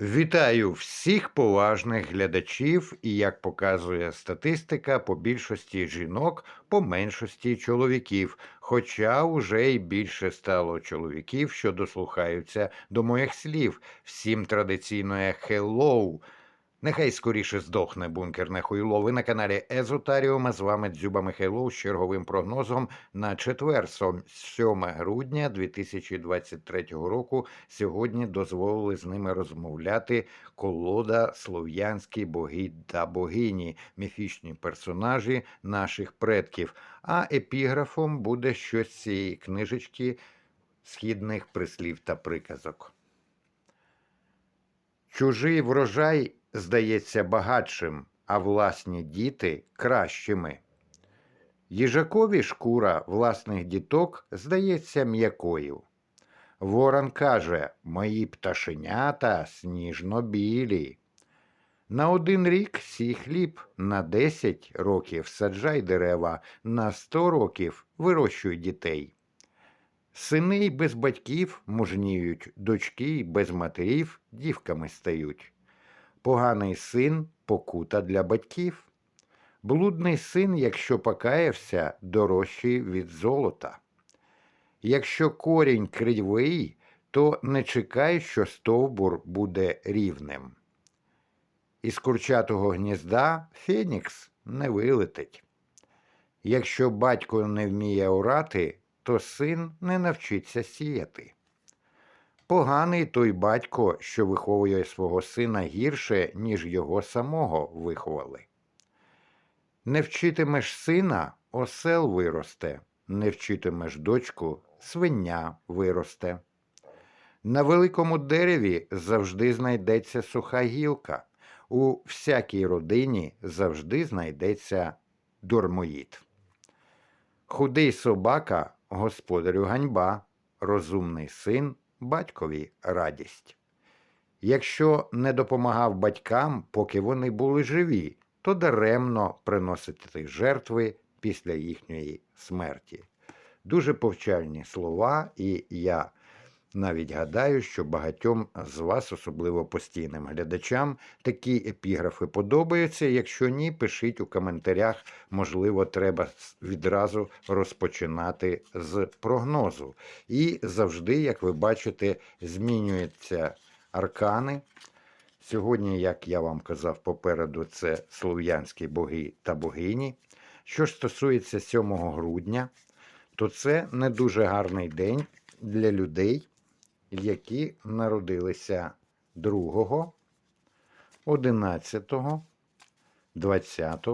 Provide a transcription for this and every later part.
Вітаю всіх поважних глядачів, і як показує статистика, по більшості жінок, по меншості чоловіків. Хоча уже й більше стало чоловіків, що дослухаються до моїх слів. Всім традиційно «Хеллоу». Нехай скоріше здохне бункерне хуйло. Ви на каналі Езотаріум, а з вами Дзюба Михайлов з черговим прогнозом на четвер, 7 грудня 2023 року. Сьогодні дозволили з ними розмовляти колода слов'янські боги та богині, міфічні персонажі наших предків. А епіграфом буде щось з цієї книжечки східних прислів та приказок. Чужий врожай здається багатшим, а власні діти кращими. Їжакові шкура власних діток здається м'якою. Ворон каже: Мої пташенята сніжно-білі. На один рік сій хліб, на десять років саджай дерева, на сто років вирощуй дітей. Сини й без батьків мужніють, дочки й без матерів дівками стають. Поганий син покута для батьків. Блудний син, якщо покаявся, дорожчий від золота. Якщо корінь кривий, то не чекай, що стовбур буде рівним. Із курчатого гнізда Фенікс не вилетить. Якщо батько не вміє орати, то син не навчиться сіяти. Поганий той батько, що виховує свого сина гірше, ніж його самого виховали. Не вчитимеш сина, осел виросте, не вчитимеш дочку, свиня виросте. На великому дереві завжди знайдеться суха гілка, у всякій родині завжди знайдеться дурмоїд. Худий собака господарю ганьба, розумний син батькові радість. Якщо не допомагав батькам, поки вони були живі, то даремно приносити жертви після їхньої смерті. Дуже повчальні слова, і я навіть гадаю, що багатьом з вас, особливо постійним глядачам, такі епіграфи подобаються. Якщо ні, пишіть у коментарях. Можливо, треба відразу розпочинати з прогнозу. І завжди, як ви бачите, змінюються аркани. Сьогодні, як я вам казав попереду, це слов'янські боги та богині. Що ж стосується 7 грудня, то це не дуже гарний день для людей, які народилися 2, 11, 20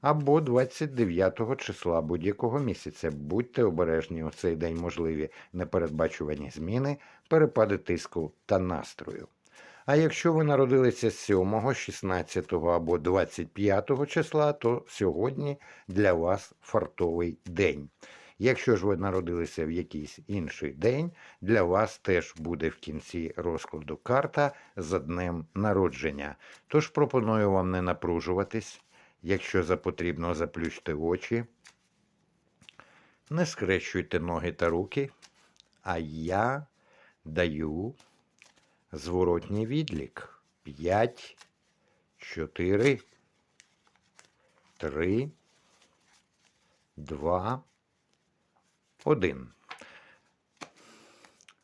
або 29 числа будь-якого місяця. Будьте обережні у цей день можливі непередбачувані зміни, перепади тиску та настрою. А якщо ви народилися 7, 16 або 25 числа, то сьогодні для вас фартовий день. Якщо ж ви народилися в якийсь інший день, для вас теж буде в кінці розкладу карта за днем народження. Тож пропоную вам не напружуватись, якщо за потрібно заплющте очі, не скрещуйте ноги та руки, а я даю зворотній відлік. 5, 4, 3, 2, 1.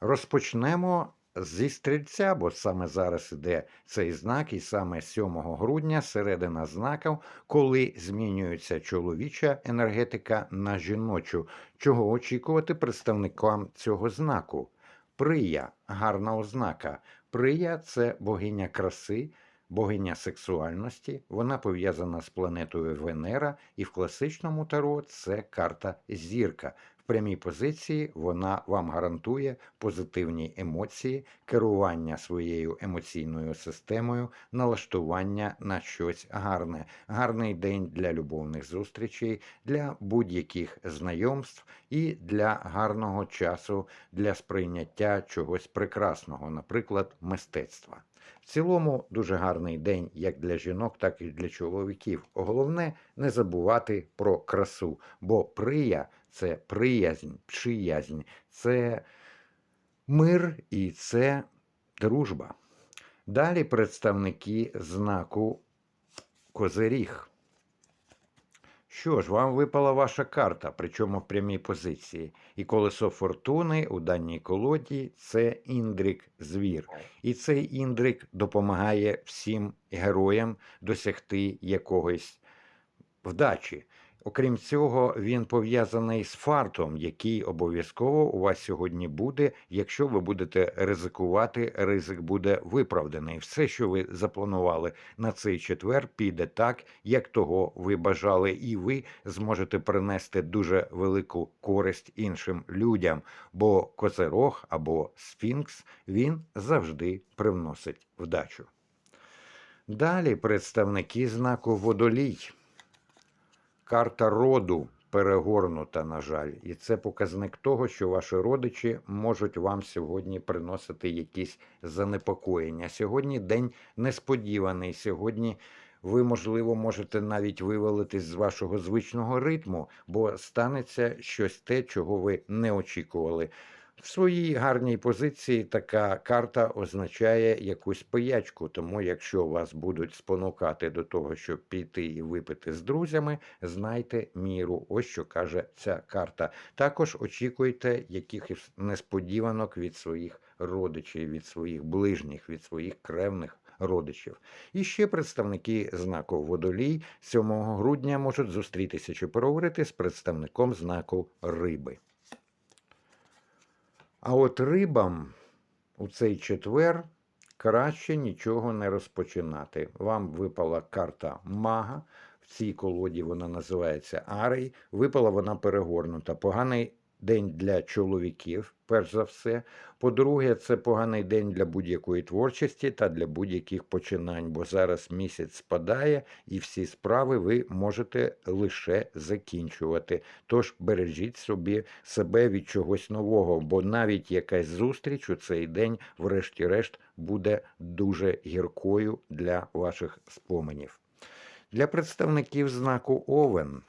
Розпочнемо зі стрільця, бо саме зараз іде цей знак, і саме 7 грудня середина знаків, коли змінюється чоловіча енергетика на жіночу. Чого очікувати представникам цього знаку? Прия гарна ознака. Прия це богиня краси, богиня сексуальності. Вона пов'язана з планетою Венера, і в класичному таро це карта зірка. Прямій позиції вона вам гарантує позитивні емоції, керування своєю емоційною системою, налаштування на щось гарне. Гарний день для любовних зустрічей, для будь-яких знайомств і для гарного часу для сприйняття чогось прекрасного, наприклад, мистецтва. В цілому дуже гарний день як для жінок, так і для чоловіків. Головне не забувати про красу, бо прия це приязнь, приязнь, це мир і це дружба. Далі представники знаку Козиріг. Що ж, вам випала ваша карта, причому в прямій позиції. І колесо фортуни у даній колоді це індрик звір. І цей індрик допомагає всім героям досягти якогось вдачі. Окрім цього, він пов'язаний з фартом, який обов'язково у вас сьогодні буде. Якщо ви будете ризикувати, ризик буде виправданий. Все, що ви запланували на цей четвер, піде так, як того ви бажали, і ви зможете принести дуже велику користь іншим людям. Бо козерог або сфінкс він завжди привносить вдачу. Далі представники знаку водолій. Карта роду перегорнута, на жаль, і це показник того, що ваші родичі можуть вам сьогодні приносити якісь занепокоєння. Сьогодні день несподіваний. Сьогодні ви, можливо, можете навіть вивалитись з вашого звичного ритму, бо станеться щось те, чого ви не очікували. В своїй гарній позиції така карта означає якусь пиячку, тому якщо вас будуть спонукати до того, щоб піти і випити з друзями, знайте міру. Ось що каже ця карта. Також очікуйте якихось несподіванок від своїх родичів, від своїх ближніх, від своїх кревних родичів. І ще представники знаку водолій 7 грудня можуть зустрітися чи поговорити з представником знаку риби. А от рибам у цей четвер краще нічого не розпочинати. Вам випала карта мага. В цій колоді вона називається Арей. Випала вона перегорнута. Поганий день для чоловіків, перш за все. По-друге, це поганий день для будь-якої творчості та для будь-яких починань, бо зараз місяць спадає і всі справи ви можете лише закінчувати. Тож бережіть собі себе від чогось нового, бо навіть якась зустріч у цей день, врешті-решт, буде дуже гіркою для ваших споменів. Для представників знаку Овен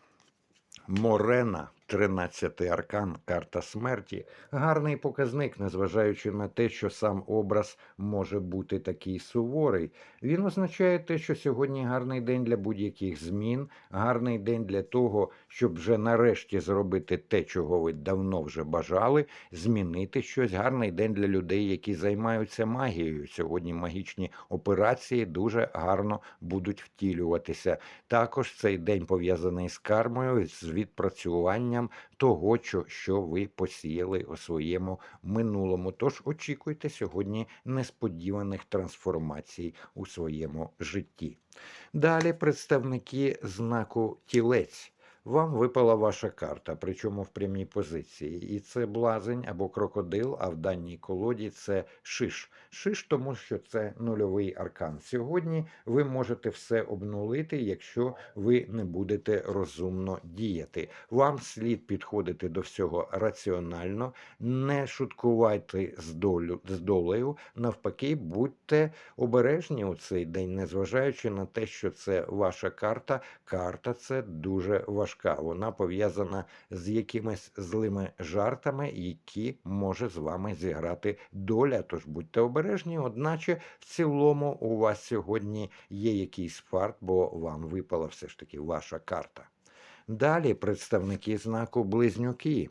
Морена, 13-й аркан, карта смерті, гарний показник, незважаючи на те, що сам образ може бути такий суворий. Він означає те, що сьогодні гарний день для будь-яких змін, гарний день для того, щоб вже нарешті зробити те, чого ви давно вже бажали, змінити щось. Гарний день для людей, які займаються магією. Сьогодні магічні операції дуже гарно будуть втілюватися. Також цей день пов'язаний з кармою, з відпрацюванням того, що, що ви посіяли у своєму минулому. Тож очікуйте сьогодні несподіваних трансформацій у своєму житті. Далі представники знаку тілець. Вам випала ваша карта, причому в прямій позиції. І це блазень або крокодил, а в даній колоді це шиш. Шиш, тому що це нульовий аркан. Сьогодні ви можете все обнулити, якщо ви не будете розумно діяти. Вам слід підходити до всього раціонально, не шуткувати з, долю, з долею, навпаки, будьте обережні у цей день, незважаючи на те, що це ваша карта. Карта це дуже важка. Вона пов'язана з якимись злими жартами, які може з вами зіграти доля. Тож будьте обережні, одначе в цілому у вас сьогодні є якийсь фарт, бо вам випала все ж таки ваша карта. Далі представники знаку близнюки.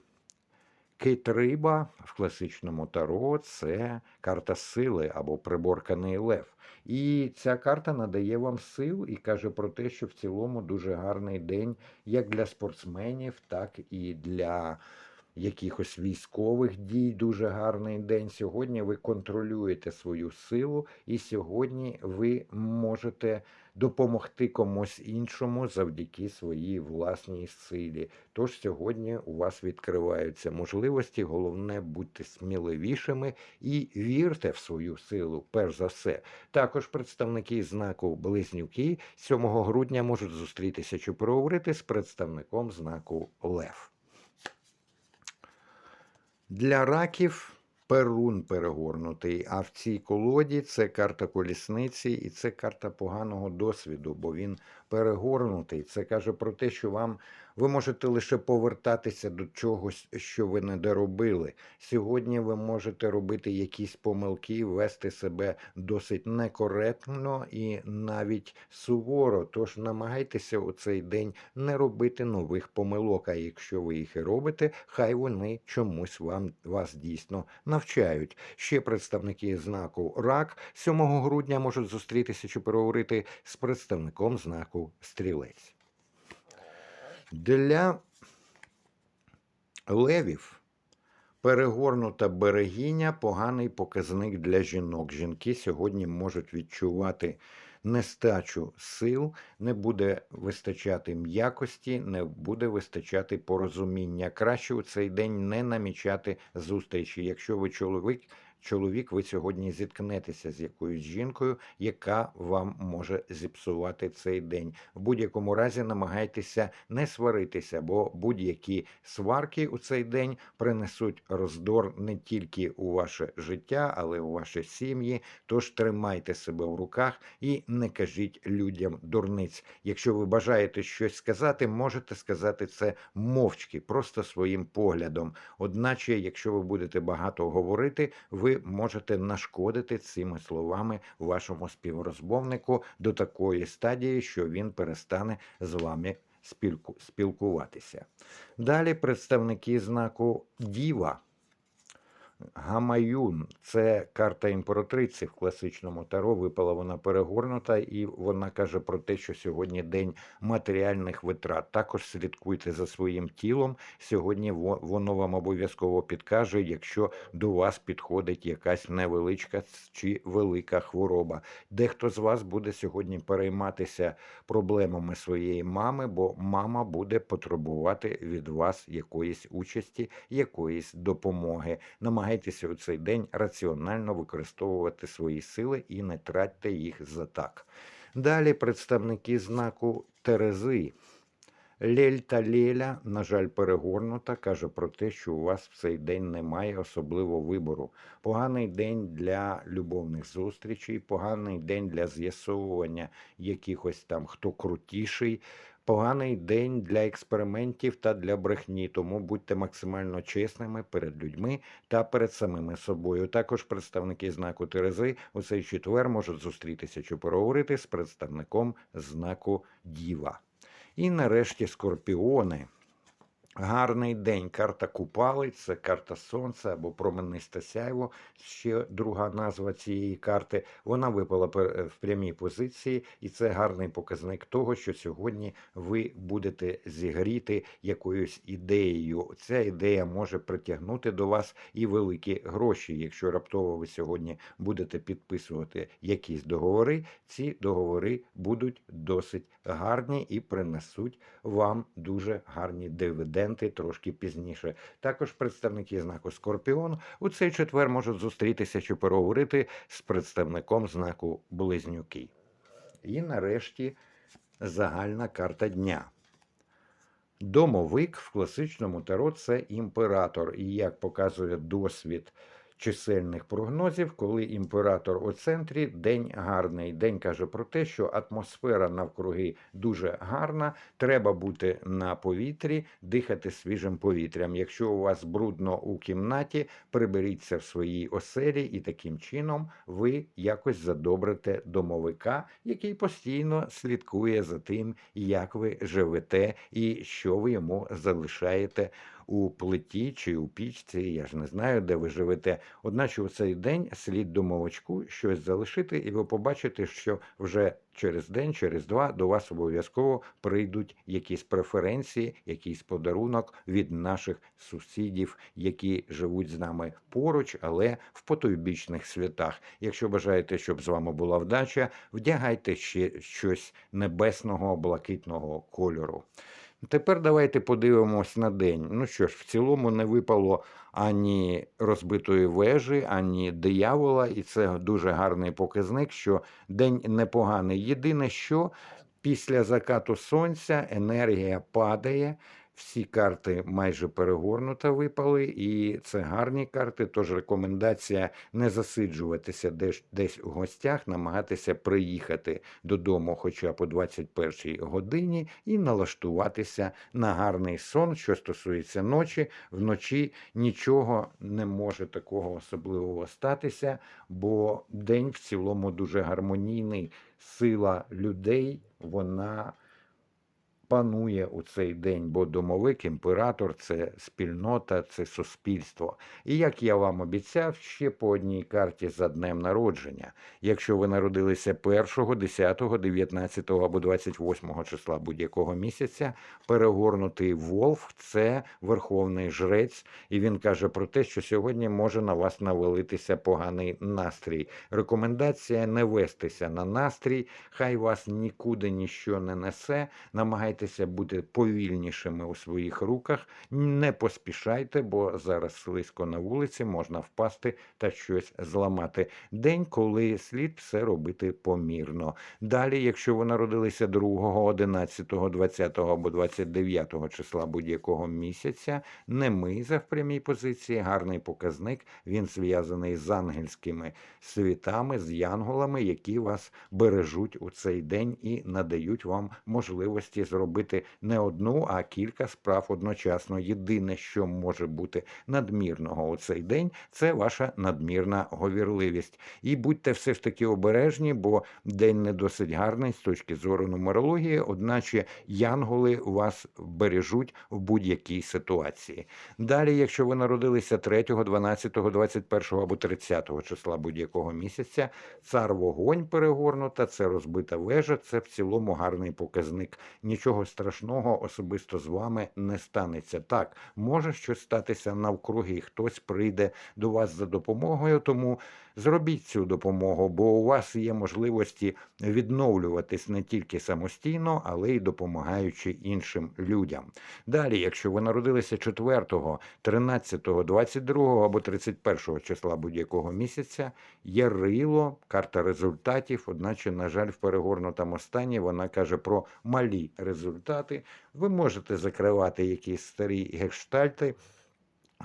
Кит риба в класичному таро це карта сили або приборканий лев. І ця карта надає вам сил і каже про те, що в цілому дуже гарний день як для спортсменів, так і для якихось військових дій. Дуже гарний день. Сьогодні ви контролюєте свою силу, і сьогодні ви можете допомогти комусь іншому завдяки своїй власній силі. Тож сьогодні у вас відкриваються можливості. Головне будьте сміливішими і вірте в свою силу, перш за все. Також представники знаку Близнюки 7 грудня можуть зустрітися чи проговорити з представником знаку Лев. Для раків перун перегорнутий, а в цій колоді це карта колісниці і це карта поганого досвіду, бо він перегорнутий. Це каже про те, що вам Ви можете лише повертатися до чогось, що ви не доробили. Сьогодні ви можете робити якісь помилки, вести себе досить некоректно і навіть суворо. Тож намагайтеся у цей день не робити нових помилок. А якщо ви їх і робите, хай вони чомусь вам вас дійсно навчають. Ще представники знаку рак 7 грудня можуть зустрітися чи переговорити з представником знаку стрілець. Для левів перегорнута берегиня поганий показник для жінок. Жінки сьогодні можуть відчувати нестачу сил, не буде вистачати м'якості, не буде вистачати порозуміння. Краще у цей день не намічати зустрічі. Якщо ви чоловік, чоловік, ви сьогодні зіткнетеся з якоюсь жінкою, яка вам може зіпсувати цей день. В будь-якому разі намагайтеся не сваритися, бо будь-які сварки у цей день принесуть роздор не тільки у ваше життя, але й у ваші сім'ї. Тож тримайте себе в руках і не кажіть людям дурниць. Якщо ви бажаєте щось сказати, можете сказати це мовчки, просто своїм поглядом. Одначе, якщо ви будете багато говорити, ви можете нашкодити цими словами вашому співрозмовнику до такої стадії, що він перестане з вами спілку- спілкуватися. Далі представники знаку Діва. Гамаюн це карта імператриці в класичному таро. Випала вона перегорнута, і вона каже про те, що сьогодні день матеріальних витрат. Також слідкуйте за своїм тілом. Сьогодні воно вам обов'язково підкаже, якщо до вас підходить якась невеличка чи велика хвороба. Дехто з вас буде сьогодні перейматися проблемами своєї мами, бо мама буде потребувати від вас якоїсь участі, якоїсь допомоги. Намагайтеся у цей день раціонально використовувати свої сили і не тратьте їх за так. Далі представники знаку Терези. Лель та Леля, на жаль, перегорнута, каже про те, що у вас в цей день немає особливо вибору. Поганий день для любовних зустрічей, поганий день для з'ясовування якихось там хто крутіший. Поганий день для експериментів та для брехні, тому будьте максимально чесними перед людьми та перед самими собою. Також представники знаку Терези у цей четвер можуть зустрітися чи переговорити з представником знаку Діва. І нарешті скорпіони. Гарний день. Карта Купали, це карта Сонця або променисте сяйво. Ще друга назва цієї карти. Вона випала в прямій позиції, і це гарний показник того, що сьогодні ви будете зігріти якоюсь ідеєю. Ця ідея може притягнути до вас і великі гроші. Якщо раптово ви сьогодні будете підписувати якісь договори, ці договори будуть досить гарні і принесуть вам дуже гарні дивіденди трошки пізніше. Також представники знаку Скорпіон у цей четвер можуть зустрітися чи переговорити з представником знаку Близнюки. І нарешті загальна карта дня. Домовик в класичному таро це імператор. І як показує досвід чисельних прогнозів, коли імператор у центрі, день гарний. День каже про те, що атмосфера навкруги дуже гарна. Треба бути на повітрі, дихати свіжим повітрям. Якщо у вас брудно у кімнаті, приберіться в своїй оселі, і таким чином ви якось задобрите домовика, який постійно слідкує за тим, як ви живете і що ви йому залишаєте у плиті чи у пічці. Я ж не знаю, де ви живете. Одначе у цей день слід домовичку щось залишити, і ви побачите, що вже через день, через два до вас обов'язково прийдуть якісь преференції, якийсь подарунок від наших сусідів, які живуть з нами поруч, але в потойбічних святах. Якщо бажаєте, щоб з вами була вдача, вдягайте ще щось небесного, блакитного кольору. Тепер давайте подивимось на день. Ну що ж, в цілому не випало ані розбитої вежі, ані диявола, і це дуже гарний показник, що день непоганий. Єдине, що після закату сонця енергія падає. Всі карти майже перегорнуто випали, і це гарні карти. Тож рекомендація не засиджуватися десь, десь у гостях, намагатися приїхати додому, хоча б о 21 годині, і налаштуватися на гарний сон. Що стосується ночі, вночі нічого не може такого особливого статися, бо день в цілому дуже гармонійний. Сила людей вона панує у цей день, бо домовик, імператор це спільнота, це суспільство. І як я вам обіцяв, ще по одній карті за днем народження. Якщо ви народилися 1, 10, 19 або 28 числа будь-якого місяця, перегорнутий Волф це верховний жрець, і він каже про те, що сьогодні може на вас навалитися поганий настрій. Рекомендація не вестися на настрій, хай вас нікуди ніщо не несе. Намагайтеся бути повільнішими у своїх руках, не поспішайте, бо зараз слизько на вулиці можна впасти та щось зламати. День, коли слід все робити помірно. Далі, якщо ви народилися 2, 11, 20 або 29 числа будь-якого місяця, не миза в прямій позиції, гарний показник. Він зв'язаний з ангельськими світами, з янголами, які вас бережуть у цей день і надають вам можливості зробити не одну, а кілька справ одночасно. Єдине, що може бути надмірного у цей день, це ваша надмірна говірливість. І будьте все ж таки обережні, бо день не досить гарний з точки зору нумерології, одначе янголи вас бережуть в будь-якій ситуації. Далі, якщо ви народилися 3, 12, 21 або 30 числа будь-якого місяця, цар вогонь перегорнута, це розбита вежа, це в цілому гарний показник. Нічого страшного особисто з вами не станеться. Так, може щось статися навкруги, хтось прийде до вас за допомогою, тому зробіть цю допомогу, бо у вас є можливості відновлюватись не тільки самостійно, але й допомагаючи іншим людям. Далі, якщо ви народилися 4, 13, 22 або 31 числа будь-якого місяця, є рило, карта результатів, одначе, на жаль, в перегорнутому стані вона каже про малі результати. Ви можете закривати якісь старі гештальти.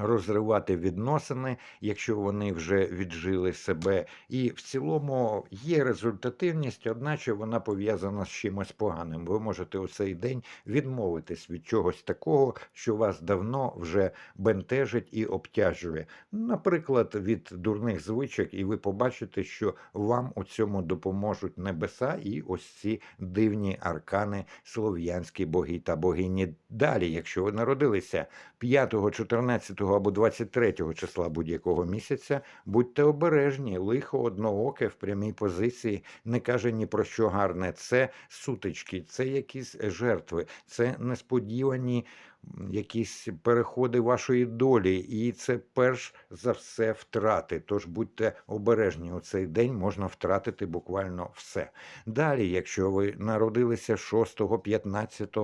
Розривати відносини, якщо вони вже віджили себе, і в цілому є результативність, одначе вона пов'язана з чимось поганим. Ви можете у цей день відмовитись від чогось такого, що вас давно вже бентежить і обтяжує. Наприклад, від дурних звичок, і ви побачите, що вам у цьому допоможуть небеса і ось ці дивні аркани, слов'янські боги та богині. Далі, якщо ви народилися 5, 14 або 23 числа будь-якого місяця, будьте обережні, лихо однооке в прямій позиції не каже ні про що гарне. Це сутички, це якісь жертви, це несподівані якісь переходи вашої долі, і це перш за все втрати. Тож будьте обережні у цей день, можна втратити буквально все. Далі, якщо ви народилися 6, 15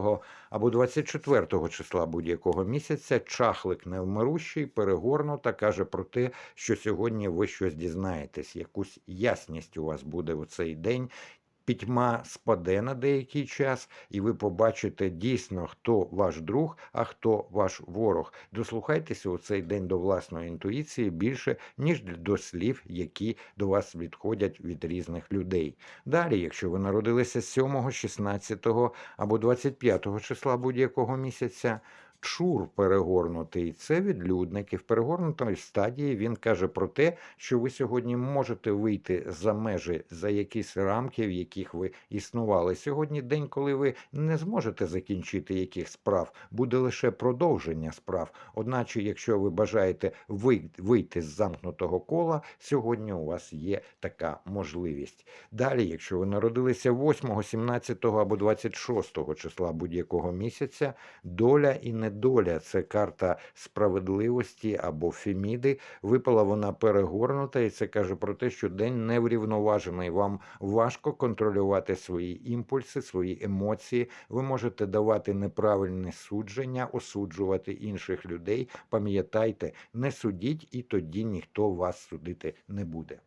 або 24 числа будь-якого місяця, чахлик невмирущий, перегорнута, каже про те, що сьогодні ви щось дізнаєтесь, якусь ясність у вас буде у цей день. Пітьма спаде на деякий час, і ви побачите дійсно, хто ваш друг, а хто ваш ворог. Дослухайтеся у цей день до власної інтуїції більше, ніж до слів, які до вас відходять від різних людей. Далі, якщо ви народилися 7, 16 або 25 числа будь-якого місяця, Чур перегорнутий це відлюдники. В перегорнутій стадії він каже про те, що ви сьогодні можете вийти за межі, за якісь рамки, в яких ви існували. Сьогодні день, коли ви не зможете закінчити яких справ, буде лише продовження справ. Одначе, якщо ви бажаєте вий- вийти з замкнутого кола, сьогодні у вас є така можливість. Далі, якщо ви народилися 8, 17 або 26 числа будь-якого місяця, доля і недоля це карта справедливості або феміди. Випала вона перегорнута, і це каже про те, що день неврівноважений. Вам важко контролювати свої імпульси, свої емоції. Ви можете давати неправильне судження, осуджувати інших людей. Пам'ятайте, не судіть, і тоді ніхто вас судити не буде.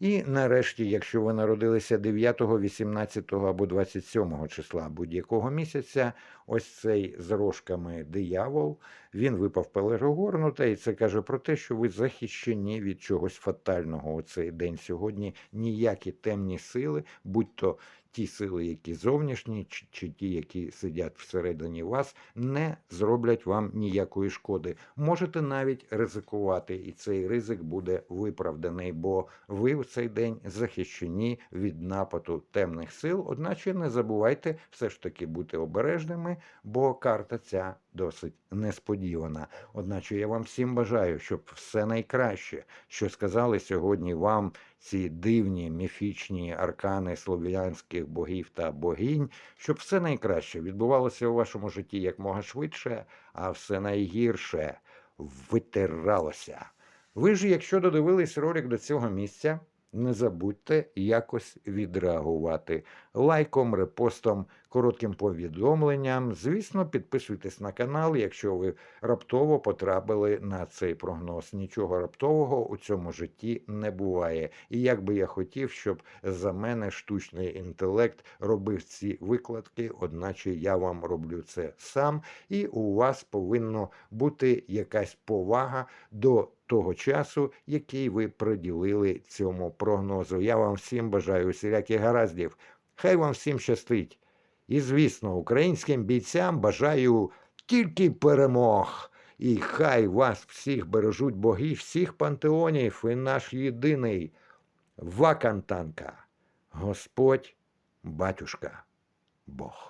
І нарешті, якщо ви народилися 9, 18 або 27 числа будь-якого місяця, ось цей з рожками диявол, він випав пелерогорнута, і це каже про те, що ви захищені від чогось фатального у цей день сьогодні. Ніякі темні сили, будь то ті сили, які зовнішні, чи, чи ті, які сидять всередині вас, не зроблять вам ніякої шкоди. Можете навіть ризикувати, і цей ризик буде виправданий, бо ви в цей день захищені від нападу темних сил. Одначе не забувайте все ж таки бути обережними, бо карта ця досить несподівана. Одначе я вам всім бажаю, щоб все найкраще, що сказали сьогодні вам ці дивні міфічні аркани слов'янських богів та богинь, щоб все найкраще відбувалося у вашому житті якмога швидше, а все найгірше витиралося. Ви ж, якщо додивились ролик до цього місця, не забудьте якось відреагувати лайком, репостом, коротким повідомленням. Звісно, підписуйтесь на канал, якщо ви раптово потрапили на цей прогноз. Нічого раптового у цьому житті не буває. І як би я хотів, щоб за мене штучний інтелект робив ці викладки, одначе я вам роблю це сам, і у вас повинно бути якась повага до того часу, який ви приділили цьому прогнозу. Я вам всім бажаю усіляких гараздів. Хай вам всім щастить. І, звісно, українським бійцям бажаю тільки перемог. І хай вас всіх бережуть боги всіх пантеонів і наш єдиний Вакантанка, Господь, батюшка, Бог.